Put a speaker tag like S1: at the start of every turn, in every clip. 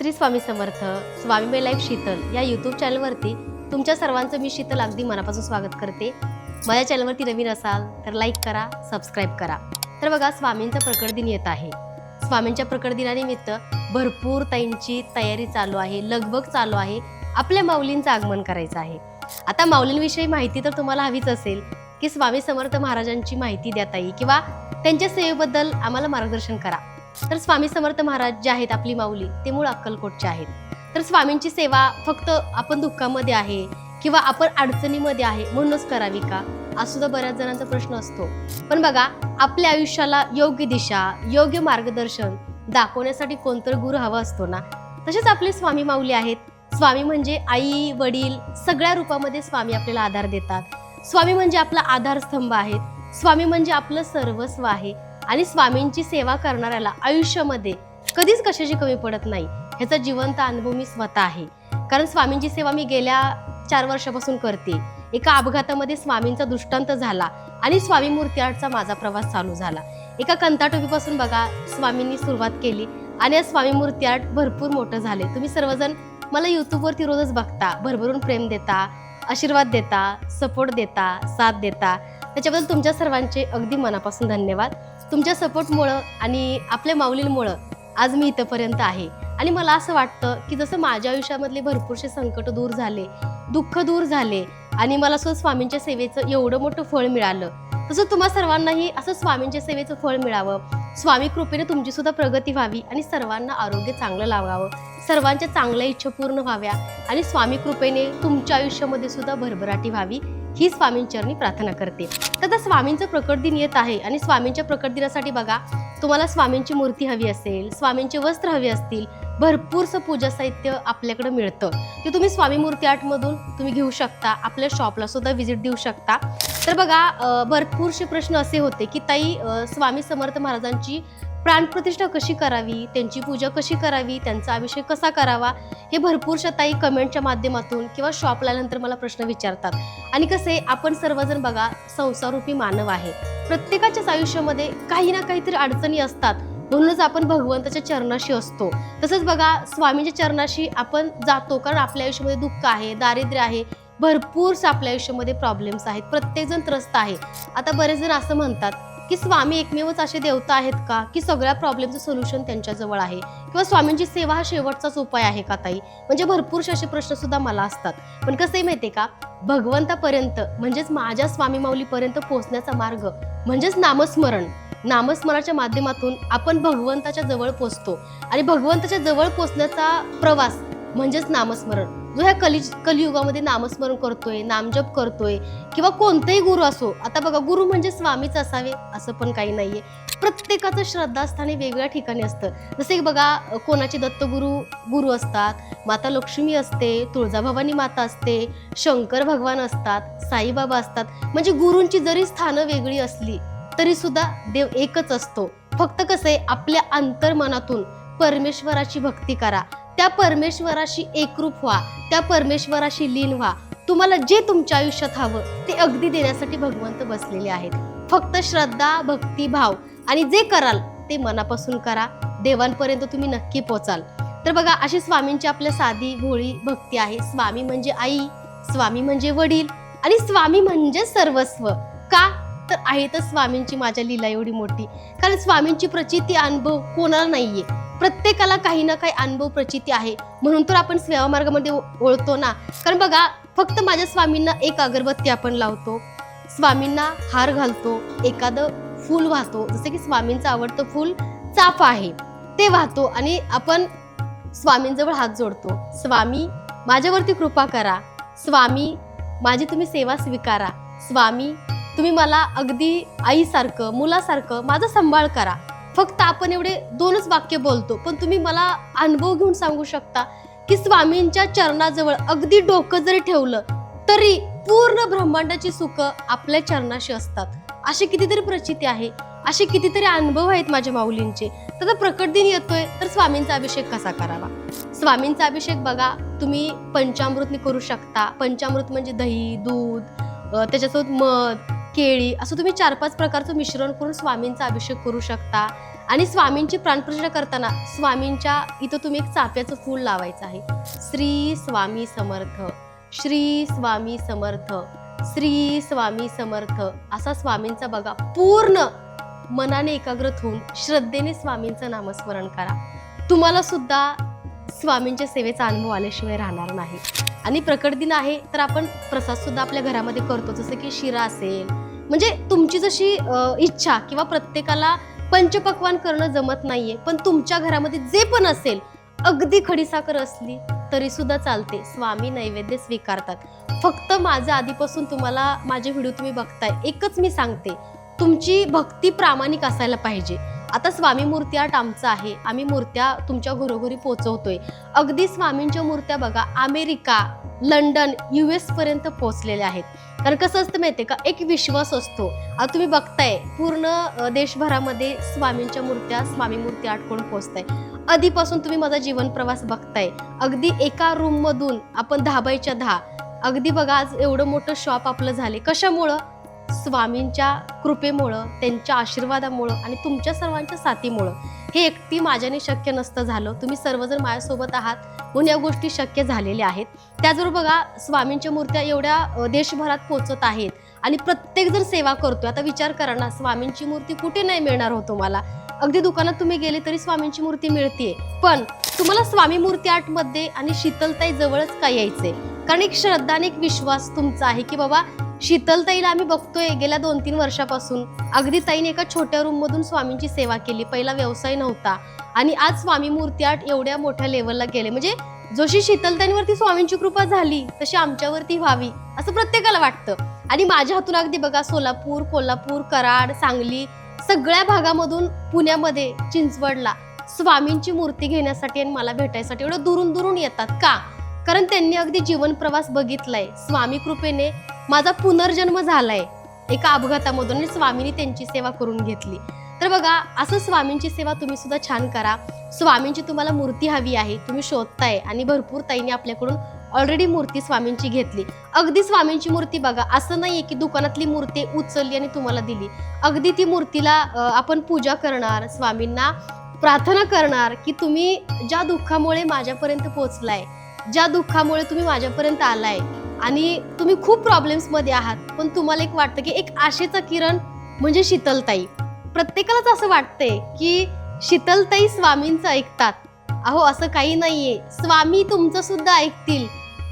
S1: श्री स्वामी समर्थ स्वामी मे लाईफ शीतल या यूट्यूब चॅनलवरती तुमच्या सर्वांचं मी शीतल अगदी मनापासून स्वागत करते. माझ्या चॅनलवरती नवीन असाल तर लाईक करा सबस्क्राईब करा. तर बघा स्वामींचा प्रकट दिन येत आहे. स्वामींच्या प्रकट दिनानिमित्त भरपूर ताईंची तयारी चालू आहे लगबग चालू आहे. आपल्या माऊलींचं आगमन करायचं आहे. आता माऊलींविषयी माहिती तर तुम्हाला हवीच असेल की स्वामी समर्थ महाराजांची माहिती द्या ताई किंवा त्यांच्या सेवेबद्दल आम्हाला मार्गदर्शन करा. तर स्वामी समर्थ महाराज जे आहेत आपली माऊली ते मूळ अक्कलकोटचे आहेत. तर स्वामींची सेवा फक्त आपण दुःखामध्ये आहे किंवा आपण अडचणीमध्ये आहे म्हणूनच करावी का? असं बऱ्याच जणांचा प्रश्न असतो. पण बघा आपल्या आयुष्याला योग्य दिशा योग्य मार्गदर्शन दाखवण्यासाठी कोणतर गुरु हवा असतो ना? तसेच आपले स्वामी माऊली आहेत. स्वामी म्हणजे आई वडील सगळ्या रूपामध्ये स्वामी आपल्याला आधार देतात. स्वामी म्हणजे आपला आधारस्तंभ आहेत. स्वामी म्हणजे आपलं सर्वस्व आहे. आणि स्वामींची सेवा करणाऱ्याला आयुष्यामध्ये कधीच कशाची कमी पडत नाही. ह्याचा जिवंत अनुभव मी स्वतः आहे. कारण स्वामींची सेवा मी गेल्या चार वर्षापासून करते. एका अपघातामध्ये स्वामींचा दृष्टांत झाला आणि स्वामी मूर्ती आर्टचा माझा प्रवास चालू झाला. एका कंताटोपीपासून बघा स्वामींनी सुरुवात केली आणि आज स्वामी मूर्ती आर्ट भरपूर मोठं झाले. तुम्ही सर्वजण मला यूट्यूबवरती रोजच बघता. भरभरून प्रेम देता आशीर्वाद देता सपोर्ट देता साथ देता. त्याच्याबद्दल तुमच्या सर्वांचे अगदी मनापासून धन्यवाद. तुमच्या सपोर्टमुळं आणि आपल्या माऊलींमुळं आज मी इथंपर्यंत आहे. आणि मला असं वाटतं की जसं माझ्या आयुष्यामधले भरपूरसे संकट दूर झाले दुःख दूर झाले आणि मला सुद्धा स्वामींच्या सेवेचं एवढं मोठं फळ मिळालं. तसं तुम्हा सर्वांनाही असं स्वामींच्या सेवेचं फळ मिळावं. स्वामी कृपेने तुमची सुद्धा प्रगती व्हावी आणि सर्वांना आरोग्य चांगलं लावावं. सर्वांच्या चांगल्या इच्छा पूर्ण व्हाव्या आणि स्वामी कृपेने तुमच्या आयुष्यामध्ये सुद्धा भरभराटी व्हावी. ही स्वामींचरणी प्रार्थना करते. तर आता स्वामींचं प्रकट दिन येत आहे आणि स्वामींच्या प्रकट दिनासाठी बघा तुम्हाला स्वामींची मूर्ती हवी असेल स्वामींचे वस्त्र हवे असतील भरपूरसं पूजा साहित्य आपल्याकडं मिळतं. ते तुम्ही स्वामी मूर्ती आर्टमधून तुम्ही घेऊ शकता आपल्या शॉपला सुद्धा व्हिजिट देऊ शकता. तर बघा भरपूरसे प्रश्न असे होते की ताई स्वामी समर्थ महाराजांची प्राणप्रतिष्ठा कशी करावी त्यांची पूजा कशी करावी त्यांचा अभिषेक कसा करावा हे भरपूरशा ताई कमेंटच्या माध्यमातून किंवा शॉपला आल्यानंतर मला प्रश्न विचारतात. आणि कसे आपण सर्वजण बघा संसारूपी मानव आहे. प्रत्येकाच्याच आयुष्यामध्ये काही ना काहीतरी अडचणी असतात. म्हणूनच आपण भगवंताच्या चरणाशी असतो. तसंच बघा स्वामींच्या चरणाशी आपण जातो कारण आपल्या आयुष्यामध्ये दुःख आहे दारिद्र्य आहे. भरपूरच आपल्या आयुष्यामध्ये प्रॉब्लेम्स आहेत. प्रत्येकजण त्रस्त आहे. आता बरेच जण असं म्हणतात की स्वामी एकमेवच असे देवता आहेत का? की सगळ्या प्रॉब्लेमचं सोल्युशन त्यांच्याजवळ आहे? किंवा स्वामींची सेवा हा शेवटचाच उपाय आहे का ताई? म्हणजे भरपूरसे असे प्रश्न सुद्धा मला असतात. पण कसं आहे माहिती आहे का? भगवंतापर्यंत म्हणजेच माझ्या स्वामी माऊलीपर्यंत पोहोचण्याचा मार्ग म्हणजेच नामस्मरण. नामस्मरणाच्या माध्यमातून आपण भगवंताच्या जवळ पोचतो. आणि भगवंताच्या जवळ पोचण्याचा प्रवास म्हणजेच नामस्मरण. जो ह्या कलि कलियुगामध्ये नामस्मरण करतोय नामजप करतोय किंवा कोणतेही गुरु असो आता बघा गुरु म्हणजे स्वामीच असावे असं पण काही नाहीये. प्रत्येकाचं श्रद्धास्थान हे वेगवेगळ्या ठिकाणी असतं. जसे की बघा कोणाचे दत्तगुरु गुरु असतात माता लक्ष्मी असते तुळजाभवानी माता असते शंकर भगवान असतात साईबाबा असतात. म्हणजे गुरूंची जरी स्थानं वेगळी असली तरी सुद्धा देव एकच असतो. फक्त कसं आहे आपल्या अंतर्मनातून परमेश्वराची भक्ती करा. त्या परमेश्वराशी एकरूप व्हा त्या परमेश्वराशी लीन व्हा. तुम्हाला जे तुमच्या आयुष्यात हवं ते अगदी देण्यासाठी भगवंत बसलेले आहेत. फक्त श्रद्धा भक्ती भाव आणि जे कराल ते मनापासून करा. देवांपर्यंत तुम्ही नक्की पोचाल. तर बघा अशी स्वामींची आपल्या साधी भोळी भक्ती आहे. स्वामी म्हणजे आई स्वामी म्हणजे वडील आणि स्वामी म्हणजे सर्वस्व. का? तर आहे तर स्वामींची माझ्या लीला एवढी मोठी. कारण स्वामींची प्रचिती अनुभव कोणाला नाहीये. प्रत्येकाला काही ना काही अनुभव प्रचिती आहे. म्हणून तर आपण सेवा मार्गामध्ये ओ- ओळखतो ना. कारण बघा फक्त माझ्या स्वामींना एक अगरबत्ती आपण लावतो. स्वामींना हार घालतो. एखादं फूल वाहतो. जसं की स्वामींचं आवडतं फूल चाफा आहे. ते वाहतो आणि आपण स्वामींजवळ हात जोडतो. स्वामी माझ्यावरती कृपा करा. स्वामी माझी तुम्ही सेवा स्वीकारा. स्वामी तुम्ही मला अगदी आईसारखं मुलासारखं माझा सांभाळ करा. फक्त आपण एवढे दोनच वाक्य बोलतो पण तुम्ही मला अनुभव घेऊन सांगू शकता की स्वामींच्या चरणाजवळ अगदी डोकं जरी ठेवलं तरी पूर्ण ब्रह्मांडाची सुख आपल्या चरणाशी असतात. अशी कितीतरी प्रचिती आहे असे कितीतरी अनुभव आहेत माझ्या माऊलींचे. तर प्रकट दिन येतोय तर स्वामींचा अभिषेक कसा करावा? स्वामींचा अभिषेक बघा तुम्ही पंचामृतने करू शकता. पंचामृत म्हणजे दही दूध त्याच्यासोबत मध केळी असं तुम्ही चार पाच प्रकारचं मिश्रण करून स्वामींचा अभिषेक करू शकता. आणि स्वामींची प्राणप्रतिष्ठा करताना स्वामींच्या इथं तुम्ही एक चाफ्याचं फूल लावायचं आहे. श्री स्वामी समर्थ श्री स्वामी समर्थ श्री स्वामी समर्थ असा स्वामींचा बघा. पूर्ण मनाने एकाग्रत होऊन श्रद्धेने स्वामींचं नामस्मरण करा. तुम्हाला सुद्धा स्वामींच्या सेवेचा अनुभव आल्याशिवाय राहणार नाही. आणि प्रकट दिन आहे तर आपण प्रसाद सुद्धा आपल्या घरामध्ये करतो. जसं की शिरा असेल म्हणजे तुमची जशी इच्छा किंवा प्रत्येकाला पंचपक्वान करणं जमत नाहीये पण तुमच्या घरामध्ये जे पण असेल अगदी खडीसाखर असली तरी सुद्धा चालते. स्वामी नैवेद्य स्वीकारतात. फक्त माझं आधीपासून तुम्हाला माझे व्हिडिओ तुम्ही बघताय एकच मी सांगते. तुमची भक्ती प्रामाणिक असायला पाहिजे. आता स्वामी मूर्ती आर्ट आमचं आहे. आम्ही मूर्त्या तुमच्या घरोघरी पोचवतोय अगदी स्वामींच्या मूर्त्या बघा अमेरिका लंडन यू एस पर्यंत पोहोचलेल्या आहेत. कारण कसं असतं माहितीये का? एक विश्वास असतो. आता तुम्ही बघताय पूर्ण देशभरामध्ये स्वामींच्या मूर्त्या स्वामी मूर्ती आर्ट करून पोहोचताय? आधीपासून तुम्ही माझा जीवन प्रवास बघताय. अगदी एका रूम मधून आपण दहा बायच्या दहा. अगदी बघा आज एवढं मोठं शॉप आपलं झाले कशामुळं? स्वामींच्या कृपेमुळं त्यांच्या आशीर्वादामुळं आणि तुमच्या सर्वांच्या साथीमुळं हे एकटी माझ्याने शक्य नसतं झालं. तुम्ही सर्वजण माझ्यासोबत आहात म्हणून या गोष्टी शक्य झालेल्या आहेत. त्याचबरोबर बघा स्वामींच्या मूर्त्या एवढ्या देशभरात पोचत आहेत आणि प्रत्येक जण सेवा करतोय. आता विचार करा ना स्वामींची मूर्ती कुठे नाही मिळणार हो तुम्हाला? अगदी दुकानात तुम्ही गेले तरी स्वामींची मूर्ती मिळते पण तुम्हाला स्वामी मूर्ती आर्टमध्ये आणि शीतलताई जवळच काय यायचंय? कारण एक श्रद्धा आणि एक विश्वास तुमचा आहे की बाबा शीतलताईला आम्ही बघतोय गेल्या दोन तीन वर्षापासून. अगदी ताईने एका छोट्या रूम मधून स्वामींची सेवा केली. पहिला व्यवसाय नव्हता. आणि आज स्वामी मूर्ती आर्ट एवढ्या मोठ्या लेवलला गेले. म्हणजे जशी शीतलताईंवरती स्वामींची कृपा झाली तशी आमच्यावरती व्हावी असं प्रत्येकाला वाटतं. आणि माझ्या हातून अगदी बघा सोलापूर कोल्हापूर कराड सांगली सगळ्या भागामधून पुण्यामध्ये चिंचवडला स्वामींची मूर्ती घेण्यासाठी आणि मला भेटायसाठी एवढं दुरून दुरून येतात का? कारण त्यांनी अगदी जीवन प्रवास बघितलाय. स्वामी कृपेने माझा पुनर्जन्म झालाय. एका अपघातामधून आणि स्वामींनी त्यांची सेवा करून घेतली. तर बघा असं स्वामींची सेवा तुम्ही सुद्धा छान करा. स्वामींची तुम्हाला मूर्ती हवी आहे तुम्ही शोधताय आणि भरपूर ताईने आपल्याकडून ऑलरेडी मूर्ती स्वामींची घेतली. अगदी स्वामींची मूर्ती बघा असं नाहीये की दुकानातली मूर्ती उचलली आणि तुम्हाला दिली. अगदी ती मूर्तीला आपण पूजा करणार स्वामींना प्रार्थना करणार की तुम्ही ज्या दुःखामुळे माझ्यापर्यंत पोचलाय ज्या दुःखामुळे तुम्ही माझ्यापर्यंत आलाय आणि तुम्ही खूप प्रॉब्लेम्समध्ये आहात पण तुम्हाला एक वाटतं की एक आशेचं किरण म्हणजे शीतलताई. प्रत्येकालाच असं वाटतंय की शीतलताई स्वामींचं ऐकतात. अहो असं काही नाहीये. स्वामी तुमचं सुद्धा ऐकतील.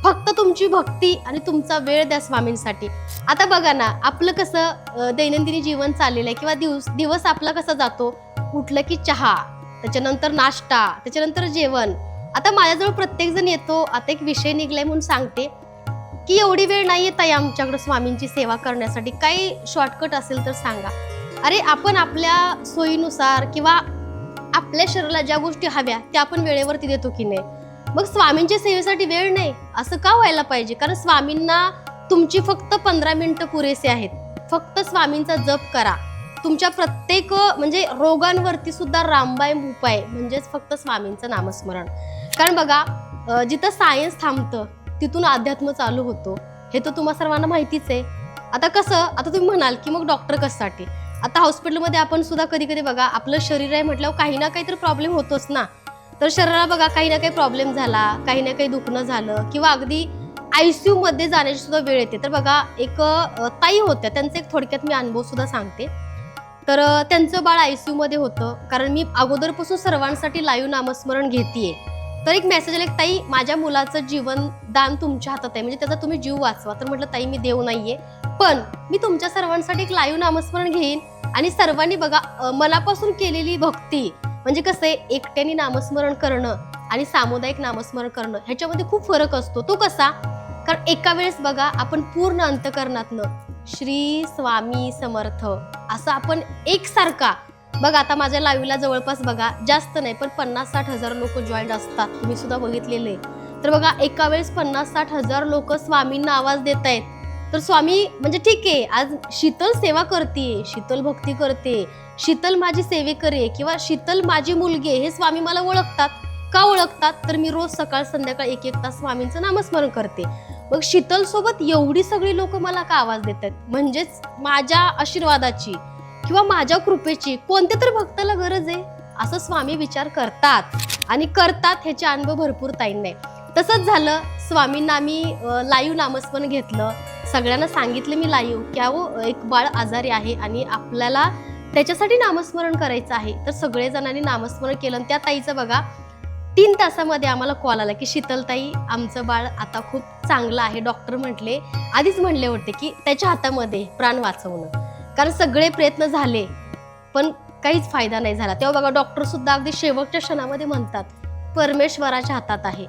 S1: फक्त तुमची भक्ती आणि तुमचा वेळ द्या स्वामींसाठी. आता बघा ना आपलं कसं दैनंदिनी जीवन चाललेलं आहे किंवा दिवस दिवस आपला कसा जातो? उठलं की चहा त्याच्यानंतर नाश्ता त्याच्यानंतर जेवण. आता माझ्याजवळ प्रत्येक जण येतो आता एक विषय निघलाय म्हणून सांगते की एवढी वेळ नाही येत आहे आमच्याकडे स्वामींची सेवा करण्यासाठी. काही शॉर्टकट असेल तर सांगा. अरे आपण आपल्या सोयीनुसार किंवा आपल्या शरीराला ज्या गोष्टी हव्या त्या आपण वेळेवरती देतो की नाही? मग स्वामींच्या सेवेसाठी वेळ नाही असं का व्हायला पाहिजे? कारण स्वामींना तुमची फक्त पंधरा मिनिटं पुरेसे आहेत. फक्त स्वामींचा जप करा. तुमच्या प्रत्येक म्हणजे रोगांवरती सुद्धा रामबाय उपाय म्हणजेच फक्त स्वामींचं नामस्मरण. कारण बघा जिथं सायन्स थांबतं तिथून अध्यात्म चालू होतो. हे तर तुम्हा सर्वांना माहितीच आहे. आता कसं आता तुम्ही म्हणाल की मग डॉक्टर कशासाठी? आता हॉस्पिटलमध्ये आपण सुद्धा कधी कधी बघा आपलं शरीर आहे म्हटल्यावर काही ना काहीतरी प्रॉब्लेम होतोच ना. तर शरीराला बघा काही ना काही प्रॉब्लेम झाला काही ना काही दुखणं झालं किंवा अगदी आयस यूमध्ये जाण्याची सुद्धा वेळ येते. तर बघा एक ताई होत्या त्यांचा एक थोडक्यात मी अनुभव सुद्धा सांगते. तर त्यांचं बाळ आयसीयू मध्ये होतं. कारण मी अगोदरपासून सर्वांसाठी लाईव्ह नामस्मरण घेतेय. तर एक मेसेज आला एक ताई माझ्या मुलाचं जीवन दान तुमच्या हातात आहे. म्हणजे त्याचा तुम्ही जीव वाचवा. तर म्हटलं ताई मी देव नाहीये. पण मी तुमच्या सर्वांसाठी एक लाईव्ह नामस्मरण घेईन. आणि सर्वांनी बघा मनापासून केलेली भक्ती म्हणजे कसं आहे एकट्याने नामस्मरण करणं आणि सामुदायिक नामस्मरण करणं ह्याच्यामध्ये खूप फरक असतो. तो कसा? कारण एका वेळेस बघा आपण पूर्ण अंतकरणातनं श्री स्वामी समर्थ. असं आपण एकसारखा. बघा आता माझ्या लाईव्हला जवळपास बघा जास्त नाही पण पन्नास साठ हजार लोक जॉईंट असतात तुम्ही सुद्धा बघितलेले तर बघा एका वेळेस पन्नास साठ हजार लोक स्वामींना आवाज देत आहेत. तर स्वामी म्हणजे ठीक आहे आज शीतल सेवा करते शीतल भक्ती करते शीतल माझी सेवेकरी आहे किंवा शीतल माझी मुलगी आहे हे स्वामी मला ओळखतात. का ओळखतात? तर मी रोज सकाळ संध्याकाळ एक एक तास स्वामींचं नामस्मरण करते. मग शीतल सोबत एवढी सगळी लोक मला का आवाज देतात? म्हणजेच माझ्या आशीर्वादाची किंवा माझ्या कृपेची कोणत्या तर भक्ताला गरज आहे? असं स्वामी विचार करतात. आणि करतात ह्याचे अनुभव भरपूर ताईंना. तसंच झालं. स्वामींना आम्ही लाईव्ह नामस्मरण घेतलं. सगळ्यांना सांगितलं मी लाईव्ह की अहो एक बाळ आजारी आहे आणि आपल्याला त्याच्यासाठी नामस्मरण करायचं आहे. तर सगळेजणांनी नामस्मरण केलं आणि त्या ताईचं बघा तीन तासामध्ये आम्हाला कॉल आला की शीतलताई आमचं बाळ आता खूप चांगलं आहे. डॉक्टर म्हटले आधीच म्हणले होते की त्याच्या हातामध्ये प्राण वाचवणं. कारण सगळे प्रयत्न झाले पण काहीच फायदा नाही झाला. तेव्हा बघा डॉक्टर सुद्धा अगदी शेवटच्या क्षणामध्ये म्हणतात परमेश्वराच्या हातात आहे.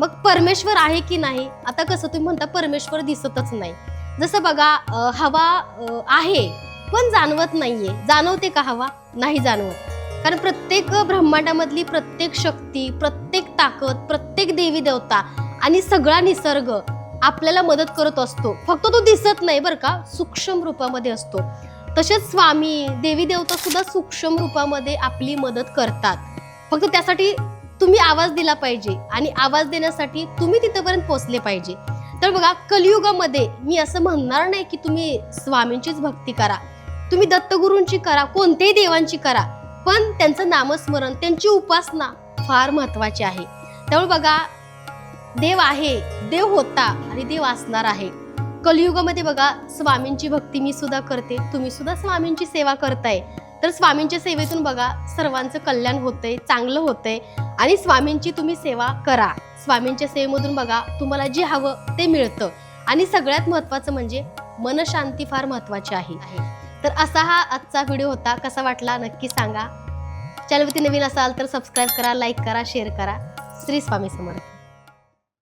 S1: मग परमेश्वर आहे की नाही? आता कसं तुम्ही म्हणता परमेश्वर दिसतच नाही. जसं बघा हवा आहे पण जाणवत नाहीये. जाणवते का हवा? नाही जाणवत. कारण प्रत्येक ब्रह्मांडामधली प्रत्येक शक्ती प्रत्येक ताकद प्रत्येक देवी देवता आणि सगळा निसर्ग आपल्याला मदत करत असतो. फक्त तो दिसत नाही बरं का सूक्ष्म रूपामध्ये असतो. तसेच स्वामी देवी देवता सुद्धा सूक्ष्म रूपामध्ये आपली मदत करतात. फक्त त्यासाठी तुम्ही आवाज दिला पाहिजे आणि आवाज देण्यासाठी तुम्ही तिथपर्यंत पोहोचले पाहिजे. तर बघा कलियुगामध्ये मी असं म्हणणार नाही की तुम्ही स्वामींचीच भक्ती करा. तुम्ही दत्तगुरूंची करा कोणत्याही देवांची करा. पण त्यांचं नामस्मरण त्यांची उपासना फार महत्वाची आहे. त्यामुळे बघा देव आहे देव होता आणि देव असणार आहे. कलियुगामध्ये बघा स्वामींची भक्ती मी सुद्धा करते तुम्ही सुद्धा स्वामींची सेवा करताय. तर स्वामींच्या सेवेतून बघा सर्वांचं कल्याण होतंय चांगलं होतंय आणि स्वामींची तुम्ही सेवा करा. स्वामींच्या सेवेमधून बघा तुम्हाला जे हवं ते मिळतं. आणि सगळ्यात महत्त्वाचं म्हणजे मनशांती फार महत्त्वाची आहे. तर असा हा आजचा व्हिडिओ होता. कसा वाटला नक्की सांगा. चॅनलवरती नवीन असाल तर सबस्क्राईब करा लाईक करा शेअर करा. श्री स्वामी समर्थ.